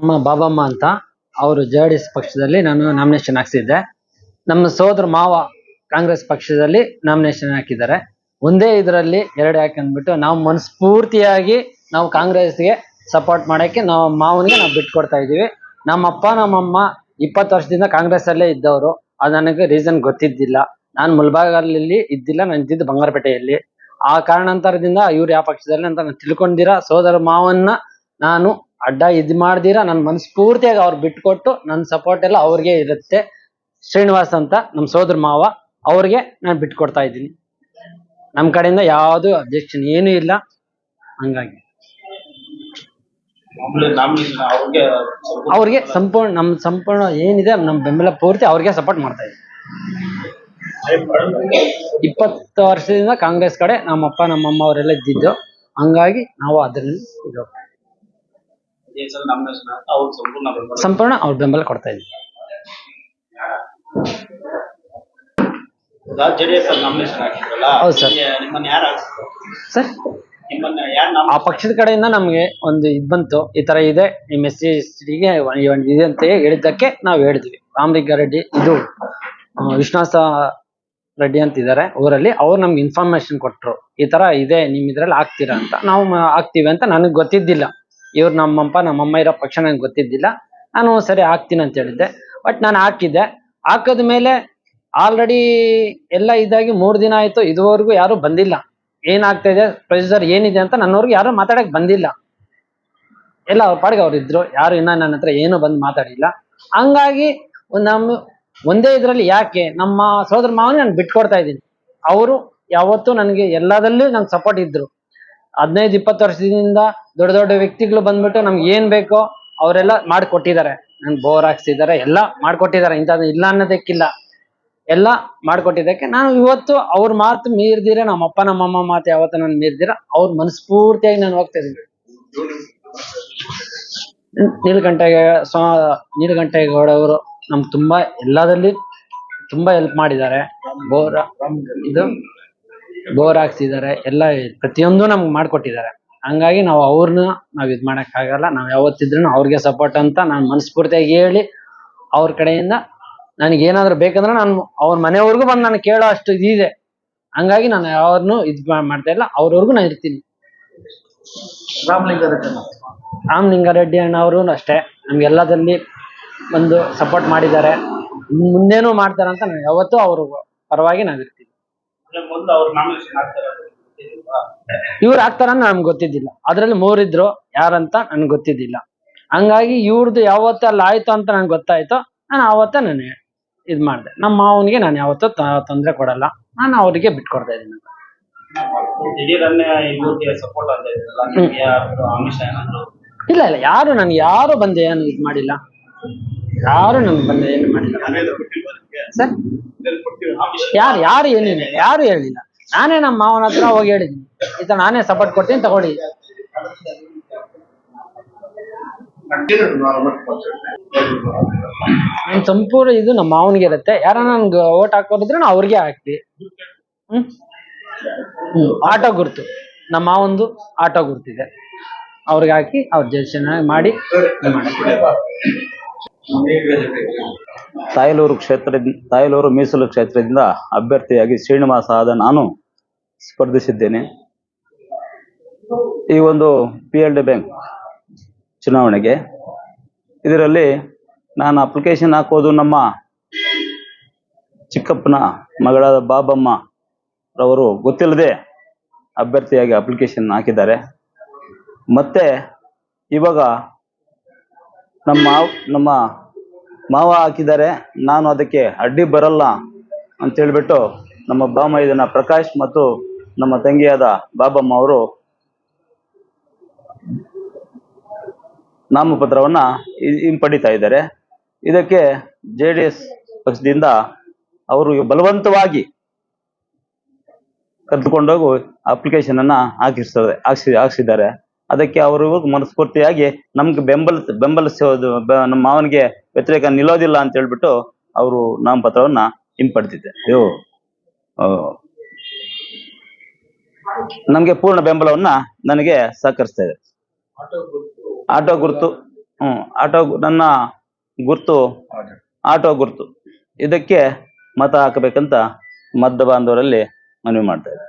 ನಮ್ಮ ಬಾಬಮ್ಮ ಅಂತ ಅವರು ಜೆ ಡಿ ಎಸ್ ಪಕ್ಷದಲ್ಲಿ ನಾನು ನಾಮಿನೇಷನ್ ಹಾಕ್ಸಿದ್ದೆ. ನಮ್ಮ ಸೋದರ ಮಾವ ಕಾಂಗ್ರೆಸ್ ಪಕ್ಷದಲ್ಲಿ ನಾಮಿನೇಷನ್ ಹಾಕಿದ್ದಾರೆ. ಒಂದೇ ಇದರಲ್ಲಿ ಎರಡು ಹಾಕಂದ್ಬಿಟ್ಟು ನಾವು ಮನಸ್ಫೂರ್ತಿಯಾಗಿ ನಾವು ಕಾಂಗ್ರೆಸ್ಗೆ ಸಪೋರ್ಟ್ ಮಾಡಕ್ಕೆ ನಾವು ಮಾವನಿಗೆ ನಾವು ಬಿಟ್ಕೊಡ್ತಾ ಇದೀವಿ ನಮ್ಮಪ್ಪ ನಮ್ಮಮ್ಮ ಇಪ್ಪತ್ತು ವರ್ಷದಿಂದ ಕಾಂಗ್ರೆಸ್ ಅಲ್ಲೇ ಇದ್ದವರು. ಅದು ನನಗೆ ರೀಸನ್ ಗೊತ್ತಿದ್ದಿಲ್ಲ. ನಾನು ಮುಲ್ಬಾಗಲಲ್ಲಿ ಇದ್ದಿಲ್ಲ, ನಾನು ಇದ್ದಿದ್ದು ಬಂಗಾರಪೇಟೆಯಲ್ಲಿ. ಆ ಕಾರಣಾಂತರದಿಂದ ಇವ್ರು ಯಾವ ಪಕ್ಷದಲ್ಲಿ ಅಂತ ನಾನು ತಿಳ್ಕೊಂಡಿರ ಸೋದರ ಮಾವನ್ನ ನಾನು ಅಡ್ಡ ಇದ್ ಮಾಡ್ದಿರಾ ನನ್ನ ಮನಸ್ಫೂರ್ತಿಯಾಗಿ ಅವ್ರು ಬಿಟ್ಕೊಟ್ಟು ನನ್ ಸಪೋರ್ಟ್ ಎಲ್ಲ ಅವ್ರಿಗೆ ಇರುತ್ತೆ. ಶ್ರೀನಿವಾಸ್ ಅಂತ ನಮ್ ಸೋದರ ಮಾವ ಅವ್ರಿಗೆ ನಾನು ಬಿಟ್ಕೊಡ್ತಾ ಇದ್ದೀನಿ. ನಮ್ ಕಡೆಯಿಂದ ಯಾವ್ದು ಅಬ್ಜೆಕ್ಷನ್ ಏನು ಇಲ್ಲ. ಹಂಗಾಗಿ. ಅವ್ರಿಗೆ ಸಂಪೂರ್ಣ ನಮ್ ಸಂಪೂರ್ಣ ಏನಿದೆ ನಮ್ ಬೆಂಬಲ ಪೂರ್ತಿ ಅವ್ರಿಗೆ ಸಪೋರ್ಟ್ ಮಾಡ್ತಾ ಇದ್ದೀವಿ ಇಪ್ಪತ್ತು ವರ್ಷದಿಂದ ಕಾಂಗ್ರೆಸ್ ಕಡೆ ನಮ್ಮಪ್ಪ ನಮ್ಮಮ್ಮ ಅವರೆಲ್ಲ ಇದ್ದಿದ್ದು. ಹಂಗಾಗಿ ನಾವು ಅದರಲ್ಲಿ ಇದು ಈ ಸಲ ನಾಮಿನೇಷನ್ ಅವ್ರು ಸಂಪೂರ್ಣ ಅವ್ರ ಬೆಂಬಲ ಕೊಡ್ತಾ ಇದ್ದೀವಿ ಹೌದು ಸರ್. ಸರ್ ಆ ಪಕ್ಷದ ಕಡೆಯಿಂದ ನಮ್ಗೆ ಒಂದು ಇದ್ ಬಂತು. ಈ ತರ ಇದೆ. ಎಸ್ ಸಿ ಗೆ ಇದೆ ಅಂತ ಹೇಳಿದ್ದಕ್ಕೆ ನಾವು ಹೇಳಿದ್ವಿ. ರಾಮಲಿಂಗಾರೆಡ್ಡಿ ಇದು ವಿಶ್ವನಾಥ ರೆಡ್ಡಿ ಅಂತ ಇದಾರೆ ಊರಲ್ಲಿ. ಅವ್ರು ನಮ್ಗೆ ಇನ್ಫಾರ್ಮೇಶನ್ ಕೊಟ್ರು. ಈ ತರ ಇದೆ ನಿಮ್ ಇದ್ರಲ್ಲಿ ಆಗ್ತೀರಾ ಅಂತ. ನಾವು ಆಗ್ತೀವಿ ಹಾಕ್ತೀವಿ ಅಂತ ನನಗೆ ಗೊತ್ತಿದ್ದಿಲ್ಲ. ಇವ್ರು ನಮ್ಮಪ್ಪ, ನಮ್ಮಮ್ಮ ಇರೋ ಪಕ್ಷ ನಂಗೆ ಗೊತ್ತಿದ್ದಿಲ್ಲ. ನಾನು ಸರಿ ಹಾಕ್ತೀನಿ ಅಂತ ಹೇಳಿದ್ದೆ. ಬಟ್ ನಾನು ಹಾಕಿದ್ದೆ. ಹಾಕದ ಮೇಲೆ ಆಲ್ರೆಡಿ ಎಲ್ಲ ಇದಾಗಿ ಮೂರ್ ದಿನ ಆಯ್ತು. ಇದುವರೆಗೂ ಯಾರು ಬಂದಿಲ್ಲ. ಏನಾಗ್ತಾ ಇದೆ? ಪ್ರೊಸೀಜರ್ ಏನಿದೆ ಅಂತ ನನ್ನವ್ರಿಗೆ ಯಾರು ಮಾತಾಡಕ್ ಬಂದಿಲ್ಲ. ಎಲ್ಲ ಅವ್ರ ಪಾಡಿಗೆ ಅವ್ರು ಇದ್ರು. ಯಾರು ಇನ್ನ ನನ್ನ ಹತ್ರ ಏನು ಬಂದು ಮಾತಾಡಿಲ್ಲ. ಹಂಗಾಗಿ ನಮ್ಮ ಒಂದೇ ಇದ್ರಲ್ಲಿ ಯಾಕೆ? ನಮ್ಮ ಸೋದರ ಮಾವನ ನಾನು ಬಿಟ್ಕೊಡ್ತಾ ಇದ್ದೀನಿ. ಅವರು ಯಾವತ್ತೂ ನನಗೆ ಎಲ್ಲದಲ್ಲೂ ನಂಗೆ ಸಪೋರ್ಟ್ ಇದ್ರು. ಹದಿನೈದು, ಇಪ್ಪತ್ತು ವರ್ಷದಿಂದ ದೊಡ್ಡ ದೊಡ್ಡ ವ್ಯಕ್ತಿಗಳು ಬಂದ್ಬಿಟ್ಟು ನಮ್ಗೆ ಏನ್ ಬೇಕೋ ಅವರೆಲ್ಲ ಮಾಡ್ಕೊಟ್ಟಿದ್ದಾರೆ. ನನ್ ಬೋರ್ ಹಾಕ್ಸಿದ್ದಾರೆ, ಎಲ್ಲ ಮಾಡ್ಕೊಟ್ಟಿದ್ದಾರೆ. ಇಂಥದ್ದು ಇಲ್ಲ ಅನ್ನೋದಕ್ಕಿಲ್ಲ. ಎಲ್ಲ ಮಾಡ್ಕೊಟ್ಟಿದ್ದಕ್ಕೆ ನಾನು ಇವತ್ತು ಅವ್ರ ಮಾತು ಮೀರ್ದಿರ ನಮ್ಮ ಅಪ್ಪ ನಮ್ಮಮ್ಮ ಮಾತು ಯಾವತ್ತ ನಾನು ಮೀರ್ದಿರ, ಅವ್ರ ಮನಸ್ಫೂರ್ತಿಯಾಗಿ ನಾನು ಹೋಗ್ತಾ ಇದ್ದೀನಿ. ನೀಲಕಂಠಗೆ ಸ್ವ ನೀಲಕಂಠೇಗೌಡ ಅವರು ನಮ್ಗೆ ತುಂಬಾ ಎಲ್ಲದಲ್ಲಿ ತುಂಬಾ ಹೆಲ್ಪ್ ಮಾಡಿದ್ದಾರೆ. ಬೋರ್ ಇದು ಬೋರ್ ಹಾಕ್ಸಿದ್ದಾರೆ. ಎಲ್ಲ ಪ್ರತಿಯೊಂದು ನಮ್ಗೆ ಮಾಡ್ಕೊಟ್ಟಿದ್ದಾರೆ. ಹಂಗಾಗಿ ನಾವು ಅವ್ರನ್ನ ನಾವ್ ಇದ್ ಮಾಡಕ್ ಆಗಲ್ಲ. ನಾವ್ ಯಾವತ್ತಿದ್ರು ಅವ್ರಿಗೆ ಸಪೋರ್ಟ್ ಅಂತ ನಾನು ಮನಸ್ಫೂರ್ತಿಯಾಗಿ ಹೇಳಿ ಅವ್ರ ಕಡೆಯಿಂದ ನನಗೆ ಏನಾದ್ರು ಬೇಕಂದ್ರೆ ನಾನು ಅವ್ರ ಮನೆವರೆಗೂ ಬಂದು ನಾನು ಕೇಳೋ ಅಷ್ಟು ಇದಿದೆ ಹಂಗಾಗಿ ನಾನು ಯಾವ್ದು ಇದ್ ಮಾಡ್ತಾ ಇಲ್ಲ. ಅವ್ರವರೆಗೂ ನಾನು ಇರ್ತೀನಿ. ರಾಮಲಿಂಗಾರೆಡ್ಡಿ ಅಣ್ಣ ಅಣ್ಣವರು ಅಷ್ಟೇ. ನಮ್ಗೆಲ್ಲದಲ್ಲಿ ಒಂದು ಸಪೋರ್ಟ್ ಮಾಡಿದ್ದಾರೆ. ಮುಂದೇನು ಮಾಡ್ತಾರಂತ ನಾನು ಯಾವತ್ತೂ ಅವ್ರ ಪರವಾಗಿ ನಾವಿರ್ತೀನಿ? ಇವ್ರು ಆಗ್ತಾರಂತ ನಮ್ಗೆ ಗೊತ್ತಿದ್ದಿಲ್ಲ. ಅದ್ರಲ್ಲಿ ಮೂರಿದ್ರು ಯಾರಂತ ನನ್ಗೆ ಗೊತ್ತಿದ್ದಿಲ್ಲ. ಹಂಗಾಗಿ ಇವ್ರದ್ದು ಯಾವತ್ತ ಅಲ್ಲಿ ಆಯ್ತು ಅಂತ ನನ್ಗೆ ಗೊತ್ತಾಯ್ತು. ನಾನು ಆವತ್ತ ನಾನು ಇದ್ ಮಾಡ್ದೆ. ನಮ್ಮ ಮಾವನಿಗೆ ನಾನು ಯಾವತ್ತೂ ತೊಂದರೆ ಕೊಡಲ್ಲ. ನಾನು ಅವರಿಗೆ ಬಿಟ್ಕೊಡ್ತಾ ಇದ್ದೀನಿ. ದಿಢೀರನ್ನೇ ಇವ್ರಿಗೆ ಸಪೋರ್ಟ್ ಅಂತ ಇದ್ರಲ್ಲ ಆಮಿಷ ಏನಾದ್ರು? ಇಲ್ಲ ಇಲ್ಲ. ಯಾರು ನನ್ಗೆ ಯಾರು ಬಂದೆ ಏನು ಇದು ಮಾಡಿಲ್ಲ. ಯಾರು ನನ್ಗೆ ಬಂದೆ ಏನು ಮಾಡಿಲ್ಲ. ಸರ್? ಆಮಿಷ? ಯಾರು ಯಾರು ಏನಿಲ್ಲ ಯಾರು ಹೇಳಿಲ್ಲ. ನಾನೇ ನಮ್ಮ ಮಾವನ ಹತ್ರ ಹೋಗಿ ಹೇಳಿದ್ದೀನಿ. ಈತ ನಾನೇ ಸಪೋರ್ಟ್ ಕೊಡ್ತೀನಿ, ತಗೊಳ್ಳಿ. ನನ್ ಸಂಪೂರ್ಣ ಇದು ನಮ್ಮ ಮಾವನಿಗೆ ಇರುತ್ತೆ. ಯಾರ ನನ್ಗೆ ಓಟ್ ಹಾಕೋರಿದ್ರೆ ನಾ ಅವ್ರಿಗೆ ಹಾಕ್ತಿ ಹ್ಮ್? ಆಟೋ ಗುರ್ತು. ನಮ್ಮ ಮಾವಂದು ಆಟೋ ಗುರ್ತಿದೆ. ಅವ್ರಿಗೆ ಹಾಕಿ ಅವ್ರ ಜನ ಮಾಡಿ. ತಾಯಲೂರು ಕ್ಷೇತ್ರದಿಂದ, ತಾಯಲೂರು ಮೀಸಲು ಕ್ಷೇತ್ರದಿಂದ ಅಭ್ಯರ್ಥಿಯಾಗಿ ಶ್ರೀನಿವಾಸ ಆದ ನಾನು ಸ್ಪರ್ಧಿಸಿದ್ದೇನೆ. ಈ ಒಂದು ಪಿ ಎಲ್ ಡಿ ಬ್ಯಾಂಕ್ ಚುನಾವಣೆಗೆ, ಇದರಲ್ಲಿ ನಾನು ಅಪ್ಲಿಕೇಶನ್ ಹಾಕೋದು ನಮ್ಮ ಚಿಕ್ಕಪ್ಪನ ಮಗಳಾದ ಬಾಬಮ್ಮ ರವರು ಗೊತ್ತಿಲ್ಲದೆ ಅಭ್ಯರ್ಥಿಯಾಗಿ ಅಪ್ಲಿಕೇಶನ್ ಹಾಕಿದ್ದಾರೆ. ಮತ್ತೆ ಇವಾಗ ನಮ್ಮ ನಮ್ಮ ಮಾವ ಹಾಕಿದ್ದಾರೆ. ನಾನು ಅದಕ್ಕೆ ಅಡ್ಡಿ ಬರಲ್ಲ ಅಂತ ಹೇಳ್ಬಿಟ್ಟು ನಮ್ಮ ಇದನ್ನ ಪ್ರಕಾಶ್ ಮತ್ತು ನಮ್ಮ ತಂಗಿಯಾದ ಬಾಬಮ್ಮ ಅವರು ನಾಮಪತ್ರವನ್ನ ಹಿಂಪಡಿತಾ ಇದ್ದಾರೆ. ಇದಕ್ಕೆ ಜೆ ಡಿ ಎಸ್ ಪಕ್ಷದಿಂದ ಅವರು ಬಲವಂತವಾಗಿ ಕರೆದುಕೊಂಡೋಗಿ ಅಪ್ಲಿಕೇಶನ್ ಅನ್ನ ಹಾಕಿಸ್ತದೆ ಹಾಕ್ಸಿ, ಹಾಕ್ಸಿದ್ದಾರೆ. ಅದಕ್ಕೆ ಅವರು ಮನಸ್ಫೂರ್ತಿಯಾಗಿ ನಮ್ಗೆ ಬೆಂಬಲ ಬೆಂಬಲಿಸೋದು ನಮ್ಮ ಮಾವನಿಗೆ ವ್ಯತಿರೇಕ ನಿಲ್ಲೋದಿಲ್ಲ ಅಂತ ಹೇಳ್ಬಿಟ್ಟು ಅವರು ನಾಮಪತ್ರವನ್ನ ಹಿಂಪಡ್ತಿದ್ದೆ ಅಯ್ಯೋ ನಮ್ಗೆ ಪೂರ್ಣ ಬೆಂಬಲವನ್ನ ನನಗೆ ಸಹಕರಿಸ್ತಾ ಇದೆ. ಆಟೋ ಗುರುತು. ಹ್ಮ್ ಆಟೋ ನನ್ನ ಗುರ್ತು ಆಟೋ ಗುರ್ತು. ಇದಕ್ಕೆ ಮತ ಹಾಕಬೇಕಂತ ಮದ್ದ ಬಾಂಧವರಲ್ಲಿ ಮನವಿ ಮಾಡ್ತಾ ಇದ್ದಾರೆ